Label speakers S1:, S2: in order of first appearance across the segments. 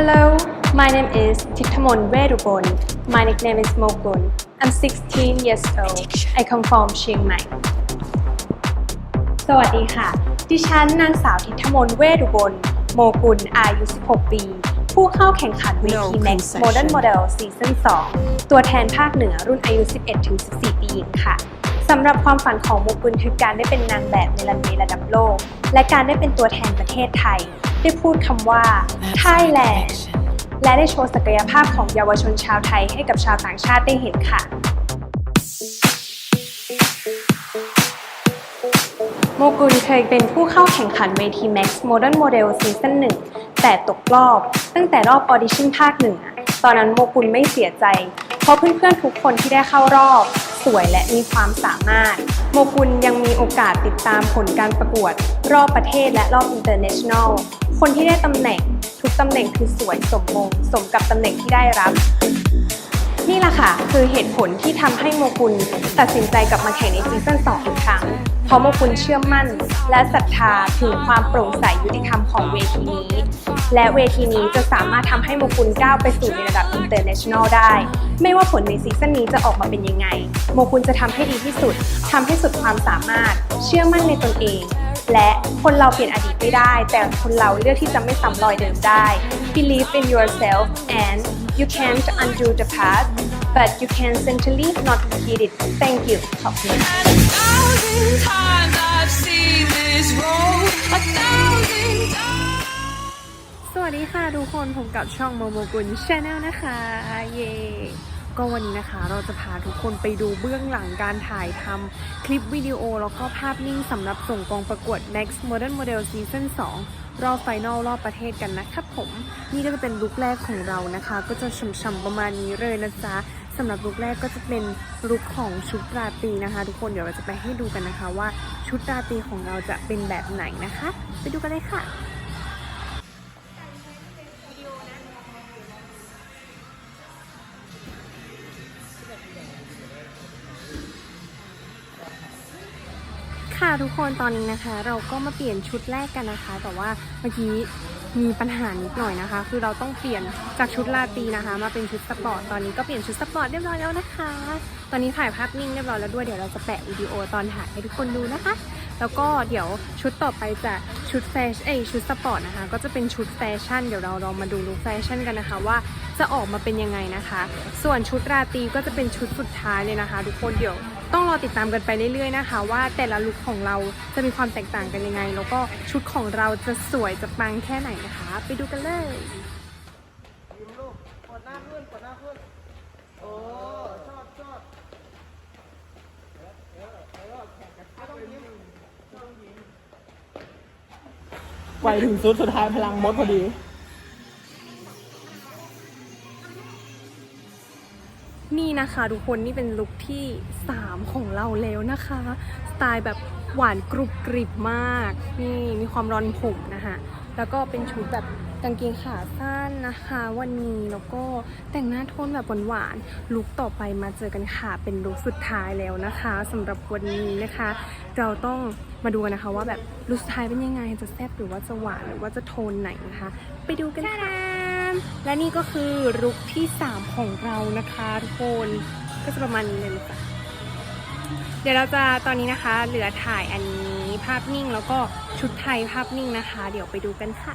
S1: Hello, my name is Titamon Vedubon. My nickname is Mokun. I'm 16 years old. I come from เชียงใหม่สวัสดีค่ะ ดิฉันนางสาวทิทมนเวทอุบล โมกุล อายุ 16 ปี ผู้เข้าแข่งขันเวที
S2: No
S1: Max
S2: concession
S1: Modern Model Season 2 ตัวแทนภาคเหนือรุ่นอายุ 11-14 ปีหญิงค่ะสำหรับความฝันของโมกุลคือการได้เป็นนางแบบในรันเวย์ระดับโลก และการได้เป็นตัวแทนประเทศไทย ได้พูดคำว่า Thailand และได้โชว์ศักยภาพของเยาวชนชาวไทยให้กับชาวต่างชาติได้เห็นค่ะ โมกุลเคยเป็นผู้เข้าแข่งขันเวที Max Modern Model Season 1 แต่ตกรอบ ตั้งแต่รอบออดิชั่นภาคเหนือตอนนั้นโมกุลไม่เสียใจ เพราะเพื่อนๆทุกคนที่ได้เข้ารอบ สวยและมีความสามารถโมกุลยังมีโอกาสติดตามผลการประกวด รอบประเทศและรอบ International คนที่ได้ตำแหน่ง ทุกตำแหน่งคือสวยสมมง สมกับตำแหน่งที่ได้รับ นี่แหละค่ะ คือเหตุผลที่ทำให้โมกุลตัดสินใจกลับมาแข่งในซีซั่น2อีกครั้ง เพราะโมกุลเชื่อมั่น และศรัทธาถึงความโปร่งใสยุติธรรมของเวทีนี้ และเวทีนี้จะสามารถทำให้โมกุลก้าวไปสู่ในระดับ international ได้ ไม่ว่าผลในซีซั่นนี้จะออกมาเป็นยังไง โมกุลจะทำให้ดีที่สุดทำให้สุดความสามารถ เชื่อมั่นในตนเอง และคนเราเปลี่ยนอดีตไม่ได้ แต่คนเราเลือกที่จะไม่ซ้ำรอยเดิมได้ Believe in yourself and you can't undo the past but you can certainly not repeat it thank you ขอบคุณ
S2: A thousand times I've seen this road. A thousand times.
S1: สวัสดีค่ะทุกคนผมกับช่องโมโมกุลชาแนลนะคะ เย่ก็วันนี้นะคะเราจะพาทุกคนไปดูเบื้องหลังการถ่ายทำคลิปวิดีโอแล้วก็ภาพนิ่งสำหรับส่งกองประกวด Next Modern Model Season 2 รอบไฟนอลรอบประเทศกันนะครับผม นี่ก็จะเป็นลุคแรกของเรานะคะ ก็จะช่ำๆประมาณนี้เลยนะจ๊ะสำหรับลุคแรกก็จะเป็นลุคของชุดราตรีนะคะ ทุกคนเดี๋ยวเราจะไปให้ดูกันนะคะว่าชุดราตรีของเราจะเป็นแบบไหนนะคะ ไปดูกันเลยค่ะ ค่ะทุกคนตอนนี้นะคะ เราก็มาเปลี่ยนชุดแรกกันนะคะ แต่ว่าเมื่อกี้มีปัญหานิดหน่อยนะคะ คือเราต้องเปลี่ยนจากชุดราตีนะคะ มาเป็นชุดสปอร์ตตอนนี้ก็เปลี่ยนชุดสปอร์ตเรียบร้อยแล้วนะคะ ตอนนี้ถ่ายภาพนิ่งเรียบร้อยแล้วด้วยเดี๋ยวเราจะแปะวิดีโอตอนถ่ายให้ทุกคนดูนะคะ แล้วก็เดี๋ยวชุดต่อไปจะชุดแฟชั่นเอชุดสปอร์ตนะคะ ก็จะเป็นชุดแฟชั่นเดี๋ยวเราลองมาดูลุคแฟชั่นกันนะคะว่าจะออกมาเป็นยังไงนะคะ ส่วนชุดราตีก็จะเป็นชุดสุดท้ายเลยนะคะ ทุกคนเดี๋ยว ต้องรอติดตามกันไปเรื่อยๆนะคะ ว่าแต่ละลุคของเราจะมีความแตกต่างกันยังไง แล้วก็ชุดของเราจะสวยจะปังแค่ไหนนะคะ ไปดูกันเลย
S3: ยิ้มลูกกดหน้าขึ้นกดหน้าขึ้นโอ้ชอบชอบไปถึงสุดสุดท้ายพลังมดพอดี
S1: นี่นะคะทุกคนนี่เป็นลุคที่ 3 ของเราแล้วนะคะ สไตล์แบบหวานกรุบกริบมาก นี่มีความร้อนผมนะคะแล้วก็เป็นชุดแบบกางเกงขาสั้นนะคะ วันนี้แล้วก็แต่งหน้าโทนแบบหวานๆลุคต่อไปมาเจอกันค่ะเป็นลุคสุดท้ายแล้วนะคะสำหรับวันนี้นะคะ เราต้องมาดูกันนะคะว่าแบบลุคสุดท้ายเป็นยังไงจะแซ่บหรือว่าจะหวานหรือว่าจะโทนไหนนะคะ ไปดูกันค่ะ และนี่ก็คือลุกที่ 3 ของเรานะคะทุกคนก็จะประมาณนี้เลยนะจ๊ะเดี๋ยวเราจะตอนนี้นะคะ เหลือถ่ายอันนี้ภาพนิ่งแล้วก็ชุดไทยภาพนิ่งนะคะ เดี๋ยวไปดูกันค่ะ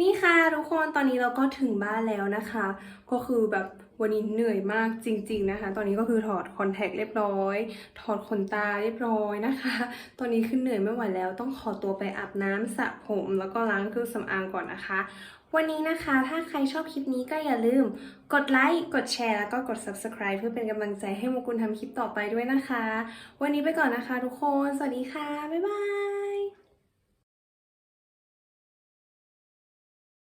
S1: นี่ค่ะทุกคนตอนนี้เราก็ถึงบ้านแล้วนะคะ ก็คือแบบวันนี้เหนื่อยมากจริง ๆนะคะ ตอนนี้ก็คือถอดคอนแทคเรียบร้อย ถอดขนตาเรียบร้อยนะคะ ตอนนี้คือเหนื่อยไม่ไหวแล้ว ต้องขอตัวไปอาบน้ำสระผม แล้วก็ล้างเครื่องสำอางก่อนนะคะ วันนี้นะคะ ถ้าใครชอบคลิปนี้ก็อย่าลืม กดไลค์กดแชร์แล้วก็กด subscribe เพื่อเป็นกำลังใจให้โมกุลทำคลิปต่อไปด้วยนะคะ วันนี้ไปก่อนนะคะ ทุกคน สวัสดีค่ะบ๊ายบาย